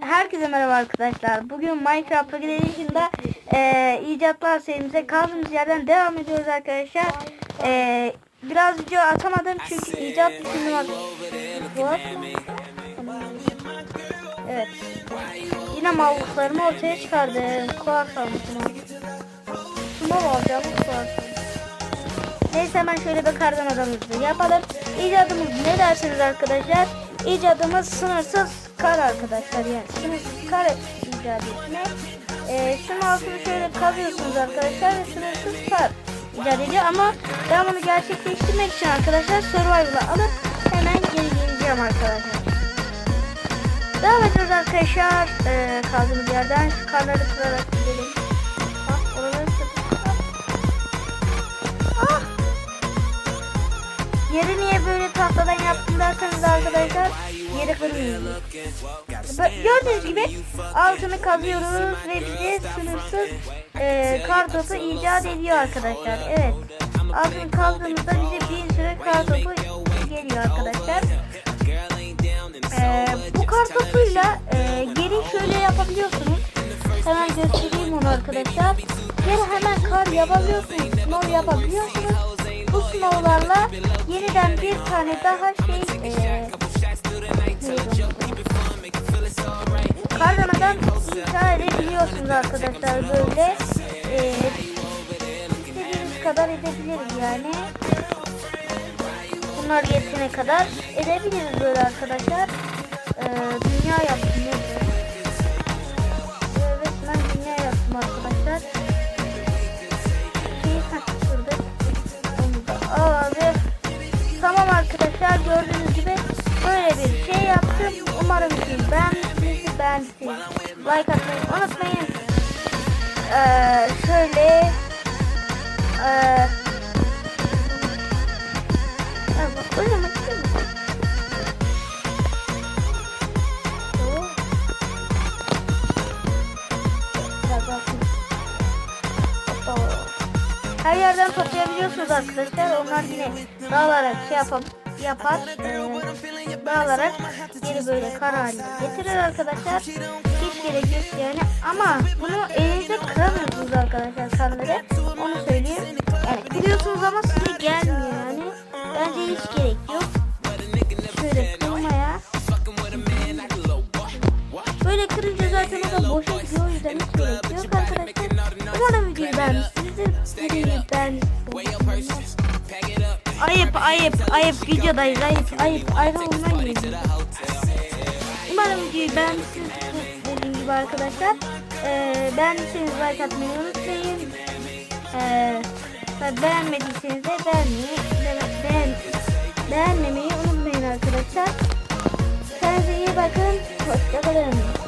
Herkese merhaba arkadaşlar. Bugün Minecraft Edition'da e, icatlar serimize kaldığımız yerden devam ediyoruz arkadaşlar. E, biraz video atamadım çünkü icat düşündüm. Evet. Yine mavluklarımı ortaya çıkardım. Kuar salmışım. Şunu alacağım. Kuar Neyse hemen şöyle bir kardan adamımızı yapalım. İcadımız ne dersiniz arkadaşlar? İcadımız sınırsız kar arkadaşlar yani sınırsız kar icat etmek. Ee, şunun altını şöyle kazıyorsunuz arkadaşlar ve sınırsız kar icat ediyor ama ben bunu gerçekleştirmek için arkadaşlar survival'a alıp hemen geri geleceğim arkadaşlar. Devam ediyoruz arkadaşlar. Ee, kaldığımız yerden şu karları kırarak gidelim. Böyle tahtadan yaptım derseniz arkadaşlar yeri kırmıyor. Gördüğünüz gibi altını kazıyoruz ve bize sınırsız e, kar topu icat ediyor arkadaşlar. Evet. Altını kazdığımızda bize bir sürü kar topu geliyor arkadaşlar. E, bu kar topuyla e, geri şöyle yapabiliyorsunuz. Hemen göstereyim onu arkadaşlar. Geri hemen kar yapabiliyorsunuz. Snow yapabiliyorsunuz. Bu snowlarla yeniden bir tane daha şey e, Karlamadan inşa edebiliyorsunuz arkadaşlar böyle. E, istediğiniz kadar edebiliriz yani. Bunlar yetene kadar edebiliriz böyle arkadaşlar. E, dünya yaptım. Gördüğünüz gibi böyle bir şey yaptım. Umarım ki beğenmişsiniz. Beğendiyseniz like atmayı unutmayın. Ee, şöyle ee, oynamak. Her yerden toplayabiliyorsunuz arkadaşlar. Onlar yine dağılarak şey yapar, yapar dağılarak geri böyle kar getirir arkadaşlar. Hiç gerek yok yani. Ama bunu elinizde kıramıyorsunuz arkadaşlar karları. Onu söyleyeyim. Yani kırıyorsunuz ama size gelmiyor yani. Bence hiç gerek yok. Şöyle kırmaya. Böyle kırınca zaten o da boşa gidiyor. O yüzden hiç gerek yok arkadaşlar. Umarım videoyu beğenmişsinizdir. Ayıp ayıp ayıp videodayız ayıp ayıp ayrılmayın. Umarım videoyu beğenmişsinizdir dediğim gibi arkadaşlar. Ee, beğendiyseniz like atmayı unutmayın. Ee, beğenmediyseniz de beğenmeyi, be- beğen, beğenmemeyi unutmayın arkadaşlar. Kendinize iyi bakın. Hoşçakalın.